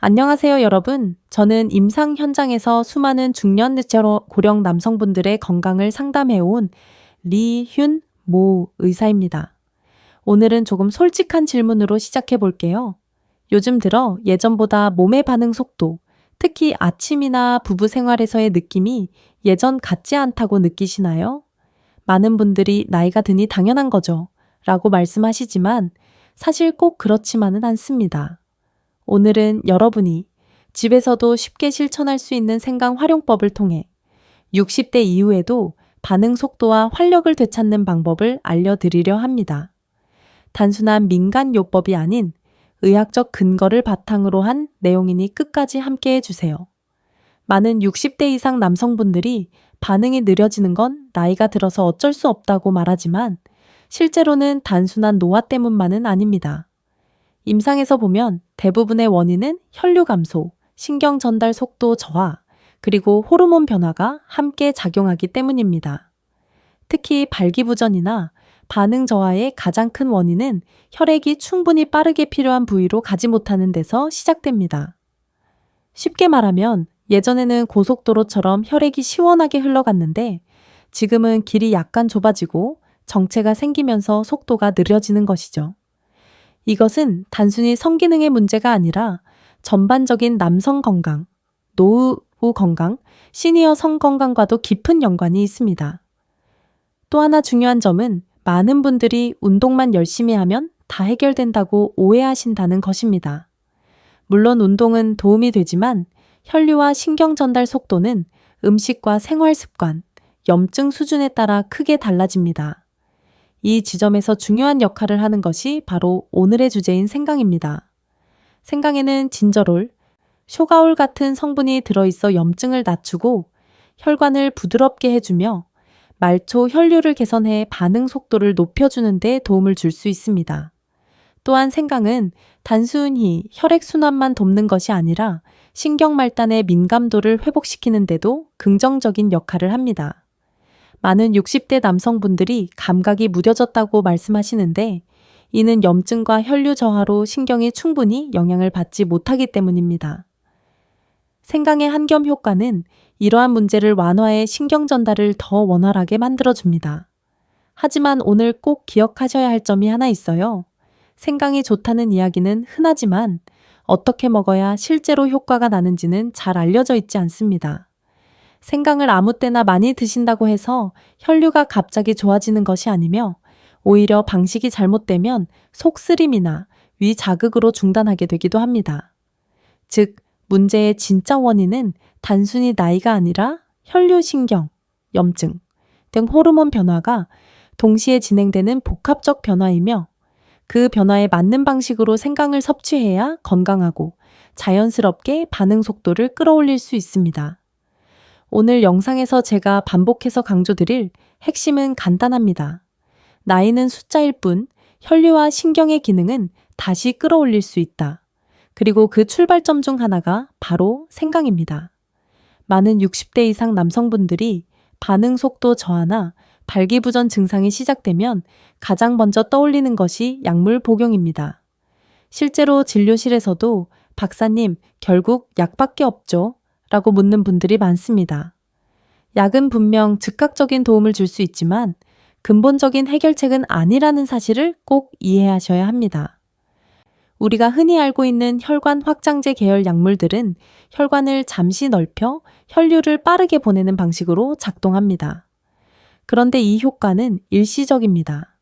안녕하세요, 여러분. 저는 임상 현장에서 수많은 중년 뇌처 고령 남성분들의 건강을 상담해온 리윤 모 의사입니다. 오늘은 조금 솔직한 질문으로 시작해 볼게요. 요즘 들어 예전보다 몸의 반응 속도, 특히 아침이나 부부 생활에서의 느낌이 예전 같지 않다고 느끼시나요? 많은 분들이 나이가 드니 당연한 거죠. 라고 말씀하시지만 사실 꼭 그렇지만은 않습니다. 오늘은 여러분이 집에서도 쉽게 실천할 수 있는 생강 활용법을 통해 60대 이후에도 반응 속도와 활력을 되찾는 방법을 알려드리려 합니다. 단순한 민간 요법이 아닌 의학적 근거를 바탕으로 한 내용이니 끝까지 함께 해주세요. 많은 60대 이상 남성분들이 반응이 느려지는 건 나이가 들어서 어쩔 수 없다고 말하지만 실제로는 단순한 노화 때문만은 아닙니다. 임상에서 보면 대부분의 원인은 혈류 감소, 신경 전달 속도 저하, 그리고 호르몬 변화가 함께 작용하기 때문입니다. 특히 발기부전이나 반응 저하의 가장 큰 원인은 혈액이 충분히 빠르게 필요한 부위로 가지 못하는 데서 시작됩니다. 쉽게 말하면 예전에는 고속도로처럼 혈액이 시원하게 흘러갔는데 지금은 길이 약간 좁아지고 정체가 생기면서 속도가 느려지는 것이죠. 이것은 단순히 성기능의 문제가 아니라 전반적인 남성 건강, 노후 건강, 시니어 성 건강과도 깊은 연관이 있습니다. 또 하나 중요한 점은 많은 분들이 운동만 열심히 하면 다 해결된다고 오해하신다는 것입니다. 물론 운동은 도움이 되지만 혈류와 신경 전달 속도는 음식과 생활 습관, 염증 수준에 따라 크게 달라집니다. 이 지점에서 중요한 역할을 하는 것이 바로 오늘의 주제인 생강입니다. 생강에는 진저롤, 쇼가올 같은 성분이 들어있어 염증을 낮추고 혈관을 부드럽게 해주며 말초 혈류를 개선해 반응 속도를 높여주는 데 도움을 줄 수 있습니다. 또한 생강은 단순히 혈액순환만 돕는 것이 아니라 신경말단의 민감도를 회복시키는 데도 긍정적인 역할을 합니다. 많은 60대 남성분들이 감각이 무뎌졌다고 말씀하시는데 이는 염증과 혈류 저하로 신경이 충분히 영향을 받지 못하기 때문입니다. 생강의 한겸 효과는 이러한 문제를 완화해 신경 전달을 더 원활하게 만들어줍니다. 하지만 오늘 꼭 기억하셔야 할 점이 하나 있어요. 생강이 좋다는 이야기는 흔하지만 어떻게 먹어야 실제로 효과가 나는지는 잘 알려져 있지 않습니다. 생강을 아무 때나 많이 드신다고 해서 혈류가 갑자기 좋아지는 것이 아니며 오히려 방식이 잘못되면 속쓰림이나 위 자극으로 중단하게 되기도 합니다. 즉, 문제의 진짜 원인은 단순히 나이가 아니라 혈류신경, 염증 등 호르몬 변화가 동시에 진행되는 복합적 변화이며 그 변화에 맞는 방식으로 생강을 섭취해야 건강하고 자연스럽게 반응 속도를 끌어올릴 수 있습니다. 오늘 영상에서 제가 반복해서 강조드릴 핵심은 간단합니다. 나이는 숫자일 뿐 혈류와 신경의 기능은 다시 끌어올릴 수 있다. 그리고 그 출발점 중 하나가 바로 생강입니다. 많은 60대 이상 남성분들이 반응 속도 저하나 발기부전 증상이 시작되면 가장 먼저 떠올리는 것이 약물 복용입니다. 실제로 진료실에서도 박사님, 결국 약밖에 없죠. 라고 묻는 분들이 많습니다. 약은 분명 즉각적인 도움을 줄 수 있지만 근본적인 해결책은 아니라는 사실을 꼭 이해하셔야 합니다. 우리가 흔히 알고 있는 혈관 확장제 계열 약물들은 혈관을 잠시 넓혀 혈류를 빠르게 보내는 방식으로 작동합니다. 그런데 이 효과는 일시적입니다.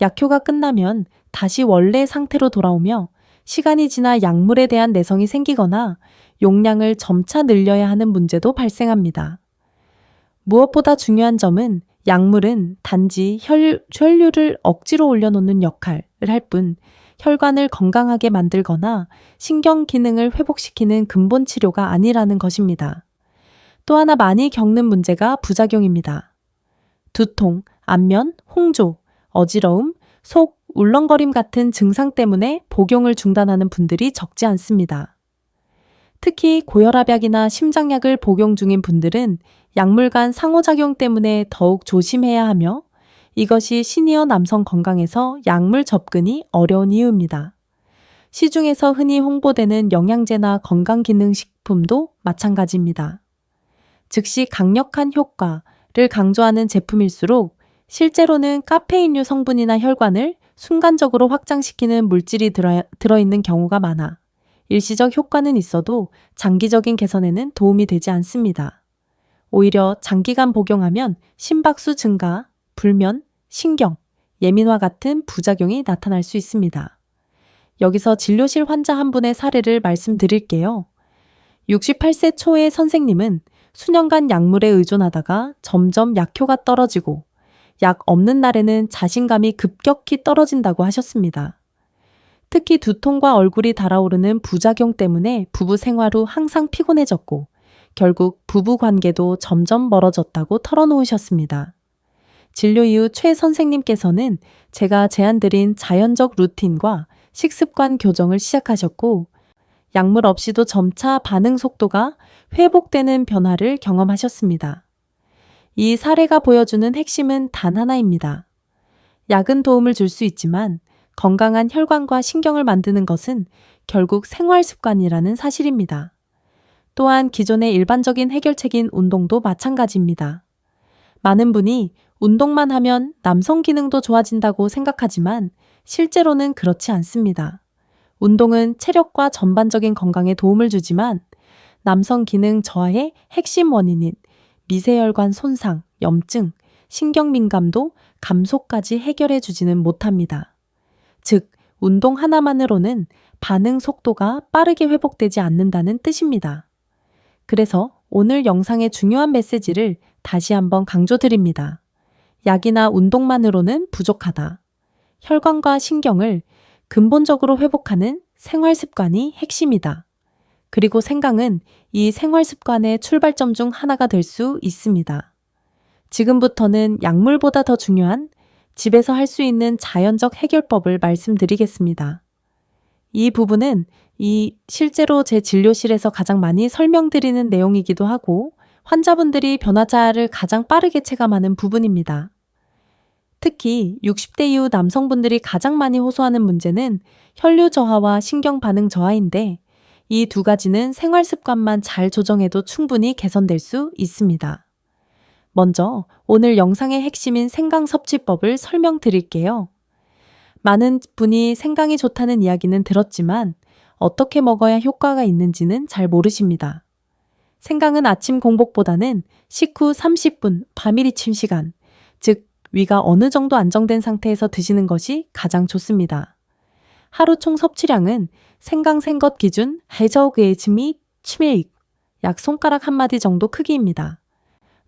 약효가 끝나면 다시 원래 상태로 돌아오며 시간이 지나 약물에 대한 내성이 생기거나 용량을 점차 늘려야 하는 문제도 발생합니다. 무엇보다 중요한 점은 약물은 단지 혈, 혈류를 억지로 올려놓는 역할을 할 뿐 혈관을 건강하게 만들거나 신경 기능을 회복시키는 근본 치료가 아니라는 것입니다. 또 하나 많이 겪는 문제가 부작용입니다. 두통, 안면, 홍조, 어지러움, 속, 울렁거림 같은 증상 때문에 복용을 중단하는 분들이 적지 않습니다. 특히 고혈압약이나 심장약을 복용 중인 분들은 약물 간 상호작용 때문에 더욱 조심해야 하며 이것이 시니어 남성 건강에서 약물 접근이 어려운 이유입니다. 시중에서 흔히 홍보되는 영양제나 건강기능식품도 마찬가지입니다. 즉시 강력한 효과를 강조하는 제품일수록 실제로는 카페인류 성분이나 혈관을 순간적으로 확장시키는 물질이 들어, 들어있는 경우가 많아 일시적 효과는 있어도 장기적인 개선에는 도움이 되지 않습니다. 오히려 장기간 복용하면 심박수 증가, 불면, 신경, 예민화 같은 부작용이 나타날 수 있습니다. 여기서 진료실 환자 한 분의 사례를 말씀드릴게요. 68세 초의 선생님은 수년간 약물에 의존하다가 점점 약효가 떨어지고 약 없는 날에는 자신감이 급격히 떨어진다고 하셨습니다. 특히 두통과 얼굴이 달아오르는 부작용 때문에 부부 생활 후 항상 피곤해졌고 결국 부부 관계도 점점 멀어졌다고 털어놓으셨습니다. 진료 이후 최 선생님께서는 제가 제안드린 자연적 루틴과 식습관 교정을 시작하셨고 약물 없이도 점차 반응 속도가 회복되는 변화를 경험하셨습니다. 이 사례가 보여주는 핵심은 단 하나입니다. 약은 도움을 줄 수 있지만 건강한 혈관과 신경을 만드는 것은 결국 생활 습관이라는 사실입니다. 또한 기존의 일반적인 해결책인 운동도 마찬가지입니다. 많은 분이 운동만 하면 남성 기능도 좋아진다고 생각하지만 실제로는 그렇지 않습니다. 운동은 체력과 전반적인 건강에 도움을 주지만 남성 기능 저하의 핵심 원인인 미세혈관 손상, 염증, 신경민감도 감소까지 해결해 주지는 못합니다. 즉, 운동 하나만으로는 반응 속도가 빠르게 회복되지 않는다는 뜻입니다. 그래서 오늘 영상의 중요한 메시지를 다시 한번 강조드립니다. 약이나 운동만으로는 부족하다. 혈관과 신경을 근본적으로 회복하는 생활 습관이 핵심이다. 그리고 생강은 이 생활 습관의 출발점 중 하나가 될 수 있습니다. 지금부터는 약물보다 더 중요한 집에서 할 수 있는 자연적 해결법을 말씀드리겠습니다. 이 부분은 이 실제로 제 진료실에서 가장 많이 설명드리는 내용이기도 하고 환자분들이 변화자를 가장 빠르게 체감하는 부분입니다. 특히 60대 이후 남성분들이 가장 많이 호소하는 문제는 혈류 저하와 신경 반응 저하인데 이 두 가지는 생활 습관만 잘 조정해도 충분히 개선될 수 있습니다. 먼저 오늘 영상의 핵심인 생강 섭취법을 설명드릴게요. 많은 분이 생강이 좋다는 이야기는 들었지만 어떻게 먹어야 효과가 있는지는 잘 모르십니다. 생강은 아침 공복보다는 식후 30분 밤일 이침 시간, 즉 위가 어느 정도 안정된 상태에서 드시는 것이 가장 좋습니다. 하루 총 섭취량은 생강 생것 기준 해저그에즈 및 치밀익 약 손가락 한 마디 정도 크기입니다.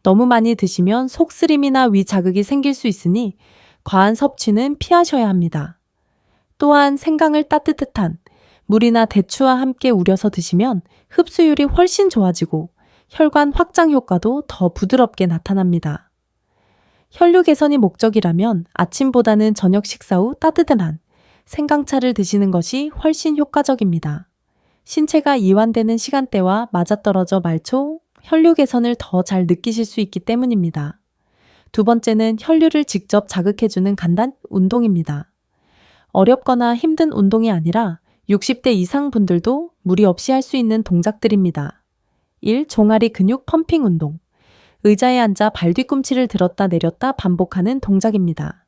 너무 많이 드시면 속쓰림이나 위 자극이 생길 수 있으니 과한 섭취는 피하셔야 합니다. 또한 생강을 따뜻한 물이나 대추와 함께 우려서 드시면 흡수율이 훨씬 좋아지고 혈관 확장 효과도 더 부드럽게 나타납니다. 혈류 개선이 목적이라면 아침보다는 저녁 식사 후 따뜻한 생강차를 드시는 것이 훨씬 효과적입니다. 신체가 이완되는 시간대와 맞아떨어져 말초 혈류 개선을 더 잘 느끼실 수 있기 때문입니다. 두 번째는 혈류를 직접 자극해주는 간단 운동입니다. 어렵거나 힘든 운동이 아니라 60대 이상 분들도 무리 없이 할 수 있는 동작들입니다. 1. 종아리 근육 펌핑 운동. 의자에 앉아 발 뒤꿈치를 들었다 내렸다 반복하는 동작입니다.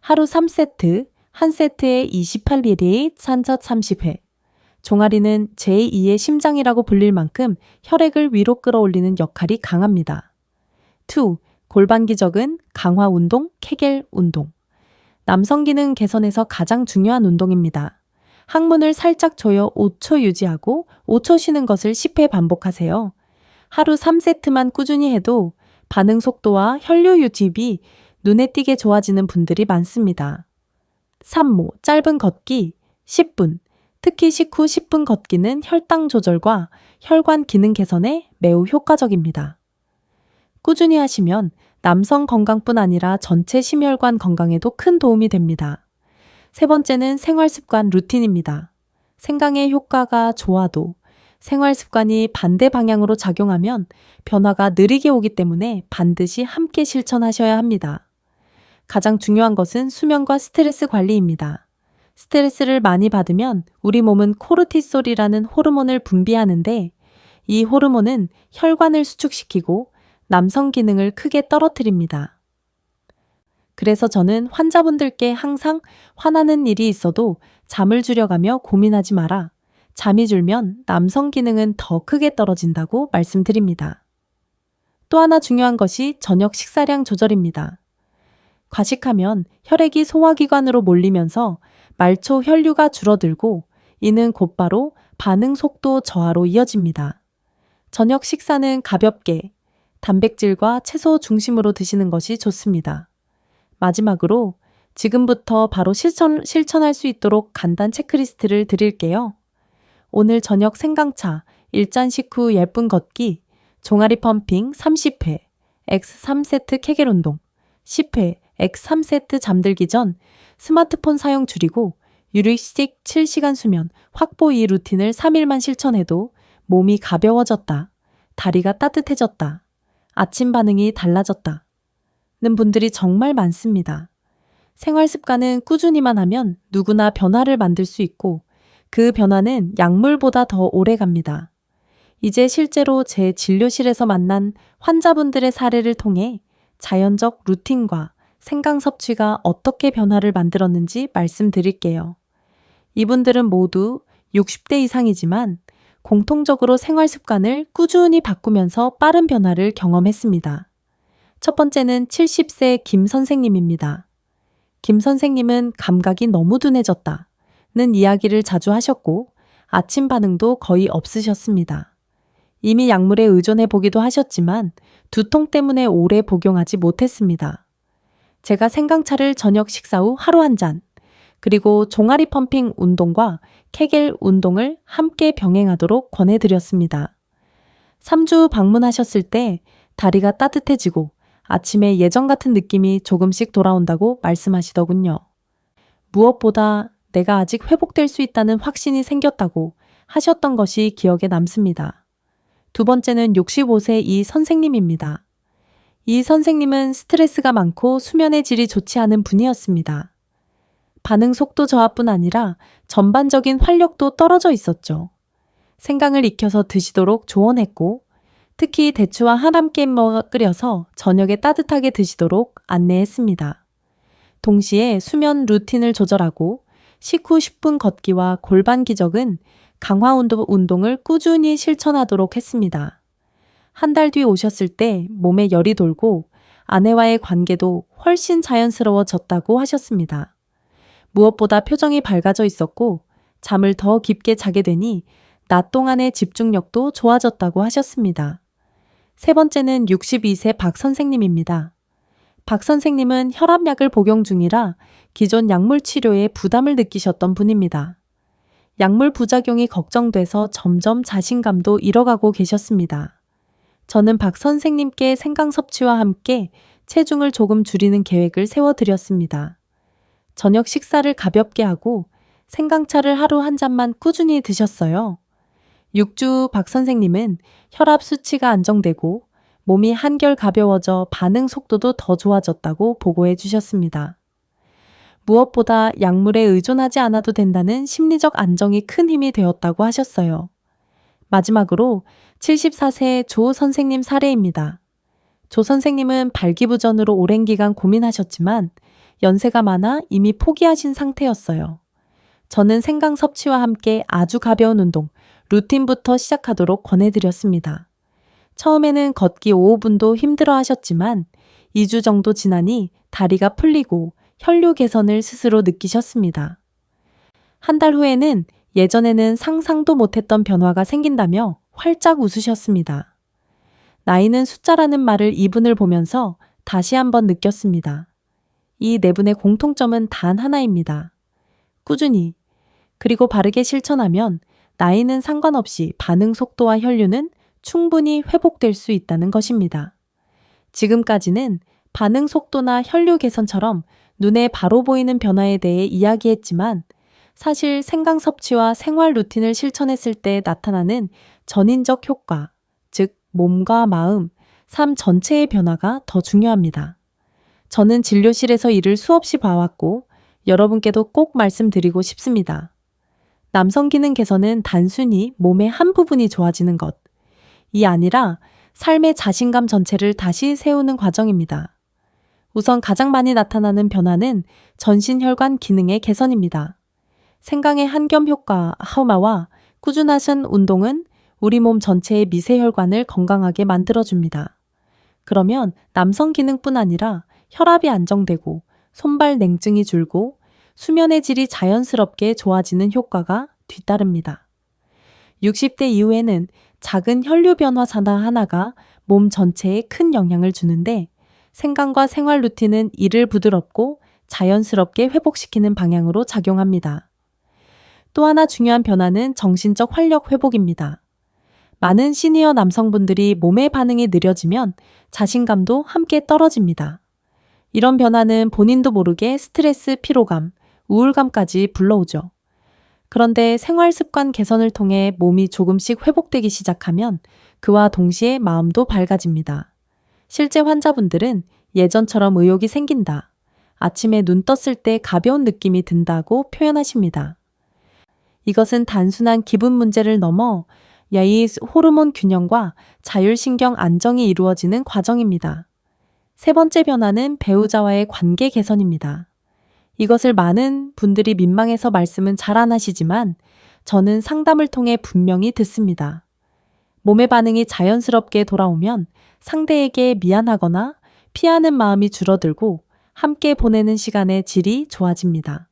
하루 3세트, 한 세트에 28ml, 산첫 30회. 종아리는 제2의 심장이라고 불릴 만큼 혈액을 위로 끌어올리는 역할이 강합니다. 2. 골반 기적은 강화 운동, 케겔 운동. 남성 기능 개선에서 가장 중요한 운동입니다. 항문을 살짝 조여 5초 유지하고 5초 쉬는 것을 10회 반복하세요. 하루 3세트만 꾸준히 해도 반응 속도와 혈류 유지비 눈에 띄게 좋아지는 분들이 많습니다. 3모 짧은 걷기 10분 특히 식후 10분 걷기는 혈당 조절과 혈관 기능 개선에 매우 효과적입니다. 꾸준히 하시면 남성 건강뿐 아니라 전체 심혈관 건강에도 큰 도움이 됩니다. 세 번째는 생활 습관 루틴입니다. 생강의 효과가 좋아도 생활 습관이 반대 방향으로 작용하면 변화가 느리게 오기 때문에 반드시 함께 실천하셔야 합니다. 가장 중요한 것은 수면과 스트레스 관리입니다. 스트레스를 많이 받으면 우리 몸은 코르티솔이라는 호르몬을 분비하는데 이 호르몬은 혈관을 수축시키고 남성 기능을 크게 떨어뜨립니다. 그래서 저는 환자분들께 항상 화나는 일이 있어도 잠을 줄여가며 고민하지 마라. 잠이 줄면 남성 기능은 더 크게 떨어진다고 말씀드립니다. 또 하나 중요한 것이 저녁 식사량 조절입니다. 과식하면 혈액이 소화기관으로 몰리면서 말초 혈류가 줄어들고 이는 곧바로 반응 속도 저하로 이어집니다. 저녁 식사는 가볍게 단백질과 채소 중심으로 드시는 것이 좋습니다. 마지막으로 지금부터 바로 실천, 실천할 수 있도록 간단 체크리스트를 드릴게요. 오늘 저녁 생강차, 일잔 식후 예쁜 걷기, 종아리 펌핑 30회, X 3세트 케겔 운동, 10회, X 3세트 잠들기 전 스마트폰 사용 줄이고 유리식 7시간 수면 확보 이 루틴을 3일만 실천해도 몸이 가벼워졌다. 다리가 따뜻해졌다. 아침 반응이 달라졌다. 는 분들이 정말 많습니다. 생활 습관은 꾸준히만 하면 누구나 변화를 만들 수 있고 그 변화는 약물보다 더 오래 갑니다. 이제 실제로 제 진료실에서 만난 환자분들의 사례를 통해 자연적 루틴과 생강 섭취가 어떻게 변화를 만들었는지 말씀드릴게요. 이분들은 모두 60대 이상이지만 공통적으로 생활 습관을 꾸준히 바꾸면서 빠른 변화를 경험했습니다. 첫 번째는 70세 김 선생님입니다. 김 선생님은 감각이 너무 둔해졌다. 는 이야기를 자주 하셨고 아침 반응도 거의 없으셨습니다. 이미 약물에 의존해 보기도 하셨지만 두통 때문에 오래 복용하지 못했습니다. 제가 생강차를 저녁 식사 후 하루 한 잔, 그리고 종아리 펌핑 운동과 케겔 운동을 함께 병행하도록 권해드렸습니다. 3주 방문하셨을 때 다리가 따뜻해지고 아침에 예전 같은 느낌이 조금씩 돌아온다고 말씀하시더군요. 무엇보다 내가 아직 회복될 수 있다는 확신이 생겼다고 하셨던 것이 기억에 남습니다. 두 번째는 65세 이 선생님입니다. 이 선생님은 스트레스가 많고 수면의 질이 좋지 않은 분이었습니다. 반응 속도 저하뿐 아니라 전반적인 활력도 떨어져 있었죠. 생강을 익혀서 드시도록 조언했고, 특히 대추와 하남깨 먹어 끓여서 저녁에 따뜻하게 드시도록 안내했습니다. 동시에 수면 루틴을 조절하고 식후 10분 걷기와 골반 기적은 강화 운동을 꾸준히 실천하도록 했습니다. 한 달 뒤 오셨을 때 몸에 열이 돌고 아내와의 관계도 훨씬 자연스러워졌다고 하셨습니다. 무엇보다 표정이 밝아져 있었고 잠을 더 깊게 자게 되니 낮 동안의 집중력도 좋아졌다고 하셨습니다. 세 번째는 62세 박 선생님입니다. 박 선생님은 혈압약을 복용 중이라 기존 약물 치료에 부담을 느끼셨던 분입니다. 약물 부작용이 걱정돼서 점점 자신감도 잃어가고 계셨습니다. 저는 박 선생님께 생강 섭취와 함께 체중을 조금 줄이는 계획을 세워드렸습니다. 저녁 식사를 가볍게 하고 생강차를 하루 한 잔만 꾸준히 드셨어요. 6주 박 선생님은 혈압 수치가 안정되고 몸이 한결 가벼워져 반응 속도도 더 좋아졌다고 보고해 주셨습니다. 무엇보다 약물에 의존하지 않아도 된다는 심리적 안정이 큰 힘이 되었다고 하셨어요. 마지막으로 74세 조 선생님 사례입니다. 조 선생님은 발기부전으로 오랜 기간 고민하셨지만 연세가 많아 이미 포기하신 상태였어요. 저는 생강 섭취와 함께 아주 가벼운 운동, 루틴부터 시작하도록 권해드렸습니다. 처음에는 걷기 5분도 힘들어 하셨지만 2주 정도 지나니 다리가 풀리고 혈류 개선을 스스로 느끼셨습니다. 한 달 후에는 예전에는 상상도 못했던 변화가 생긴다며 활짝 웃으셨습니다. 나이는 숫자라는 말을 이분을 보면서 다시 한번 느꼈습니다. 이 네 분의 공통점은 단 하나입니다. 꾸준히, 그리고 바르게 실천하면 나이는 상관없이 반응 속도와 혈류는 충분히 회복될 수 있다는 것입니다. 지금까지는 반응 속도나 혈류 개선처럼 눈에 바로 보이는 변화에 대해 이야기했지만 사실 생강 섭취와 생활 루틴을 실천했을 때 나타나는 전인적 효과, 즉 몸과 마음, 삶 전체의 변화가 더 중요합니다. 저는 진료실에서 일을 수없이 봐왔고 여러분께도 꼭 말씀드리고 싶습니다. 남성 기능 개선은 단순히 몸의 한 부분이 좋아지는 것, 이 아니라 삶의 자신감 전체를 다시 세우는 과정입니다. 우선 가장 많이 나타나는 변화는 전신 혈관 기능의 개선입니다. 생강의 한겸 효과 하우마와 꾸준하신 운동은 우리 몸 전체의 미세혈관을 건강하게 만들어줍니다. 그러면 남성 기능뿐 아니라 혈압이 안정되고 손발 냉증이 줄고 수면의 질이 자연스럽게 좋아지는 효과가 뒤따릅니다. 60대 이후에는 작은 혈류 변화 산화 하나가 몸 전체에 큰 영향을 주는데 생강과 생활 루틴은 이를 부드럽고 자연스럽게 회복시키는 방향으로 작용합니다. 또 하나 중요한 변화는 정신적 활력 회복입니다. 많은 시니어 남성분들이 몸의 반응이 느려지면 자신감도 함께 떨어집니다. 이런 변화는 본인도 모르게 스트레스, 피로감, 우울감까지 불러오죠. 그런데 생활 습관 개선을 통해 몸이 조금씩 회복되기 시작하면 그와 동시에 마음도 밝아집니다. 실제 환자분들은 예전처럼 의욕이 생긴다. 아침에 눈 떴을 때 가벼운 느낌이 든다고 표현하십니다. 이것은 단순한 기분 문제를 넘어 야이 호르몬 균형과 자율신경 안정이 이루어지는 과정입니다. 세 번째 변화는 배우자와의 관계 개선입니다. 이것을 많은 분들이 민망해서 말씀은 잘 안 하시지만 저는 상담을 통해 분명히 듣습니다. 몸의 반응이 자연스럽게 돌아오면 상대에게 미안하거나 피하는 마음이 줄어들고 함께 보내는 시간의 질이 좋아집니다.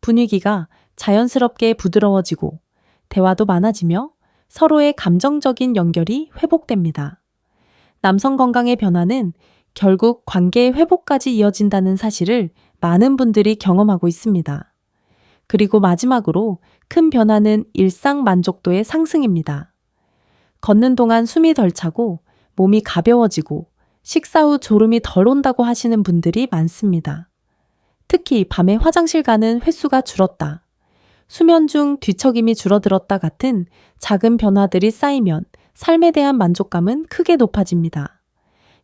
분위기가 자연스럽게 부드러워지고 대화도 많아지며 서로의 감정적인 연결이 회복됩니다. 남성 건강의 변화는 결국 관계의 회복까지 이어진다는 사실을 많은 분들이 경험하고 있습니다. 그리고 마지막으로 큰 변화는 일상 만족도의 상승입니다. 걷는 동안 숨이 덜 차고 몸이 가벼워지고 식사 후 졸음이 덜 온다고 하시는 분들이 많습니다. 특히 밤에 화장실 가는 횟수가 줄었다. 수면 중 뒤척임이 줄어들었다 같은 작은 변화들이 쌓이면 삶에 대한 만족감은 크게 높아집니다.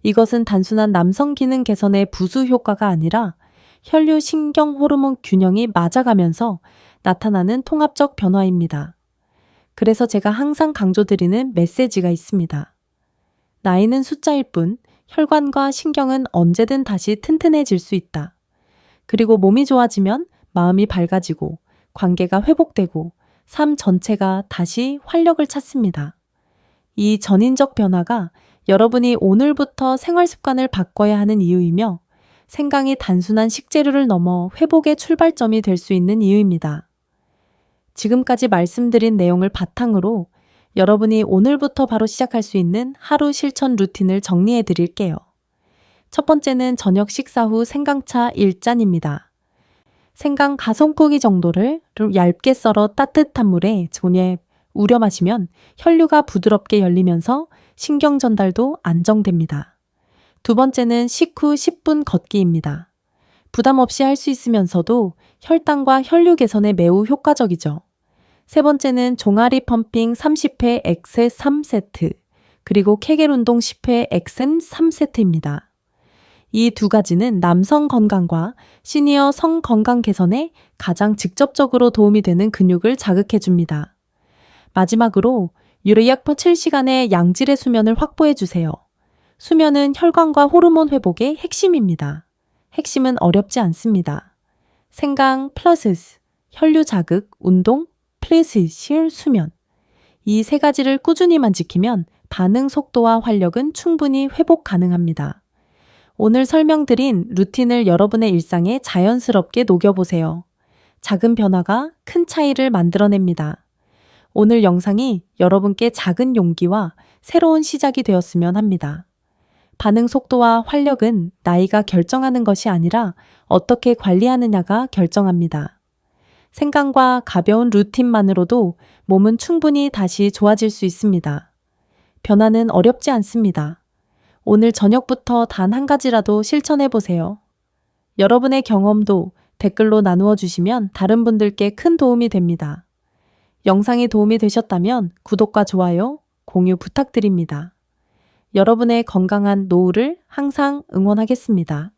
이것은 단순한 남성 기능 개선의 부수 효과가 아니라 혈류 신경 호르몬 균형이 맞아가면서 나타나는 통합적 변화입니다. 그래서 제가 항상 강조드리는 메시지가 있습니다. 나이는 숫자일 뿐 혈관과 신경은 언제든 다시 튼튼해질 수 있다. 그리고 몸이 좋아지면 마음이 밝아지고 관계가 회복되고 삶 전체가 다시 활력을 찾습니다. 이 전인적 변화가 여러분이 오늘부터 생활 습관을 바꿔야 하는 이유이며 생강이 단순한 식재료를 넘어 회복의 출발점이 될 수 있는 이유입니다. 지금까지 말씀드린 내용을 바탕으로 여러분이 오늘부터 바로 시작할 수 있는 하루 실천 루틴을 정리해 드릴게요. 첫 번째는 저녁 식사 후 생강차 1잔입니다. 생강 가성고기 정도를 얇게 썰어 따뜻한 물에 존에 우려 마시면 혈류가 부드럽게 열리면서 신경 전달도 안정됩니다. 두 번째는 식후 10분 걷기입니다. 부담 없이 할 수 있으면서도 혈당과 혈류 개선에 매우 효과적이죠. 세 번째는 종아리 펌핑 30회 엑세 3세트, 그리고 케겔 운동 10회 엑센 3세트입니다. 이 두 가지는 남성 건강과 시니어 성 건강 개선에 가장 직접적으로 도움이 되는 근육을 자극해 줍니다. 마지막으로 유리약포 7시간의 양질의 수면을 확보해 주세요. 수면은 혈관과 호르몬 회복의 핵심입니다. 핵심은 어렵지 않습니다. 생강 플러스 혈류 자극, 운동, 플레이스, 실, 수면. 이 세 가지를 꾸준히만 지키면 반응 속도와 활력은 충분히 회복 가능합니다. 오늘 설명드린 루틴을 여러분의 일상에 자연스럽게 녹여보세요. 작은 변화가 큰 차이를 만들어냅니다. 오늘 영상이 여러분께 작은 용기와 새로운 시작이 되었으면 합니다. 반응 속도와 활력은 나이가 결정하는 것이 아니라 어떻게 관리하느냐가 결정합니다. 생강과 가벼운 루틴만으로도 몸은 충분히 다시 좋아질 수 있습니다. 변화는 어렵지 않습니다. 오늘 저녁부터 단 한 가지라도 실천해 보세요. 여러분의 경험도 댓글로 나누어 주시면 다른 분들께 큰 도움이 됩니다. 영상이 도움이 되셨다면 구독과 좋아요, 공유 부탁드립니다. 여러분의 건강한 노후를 항상 응원하겠습니다.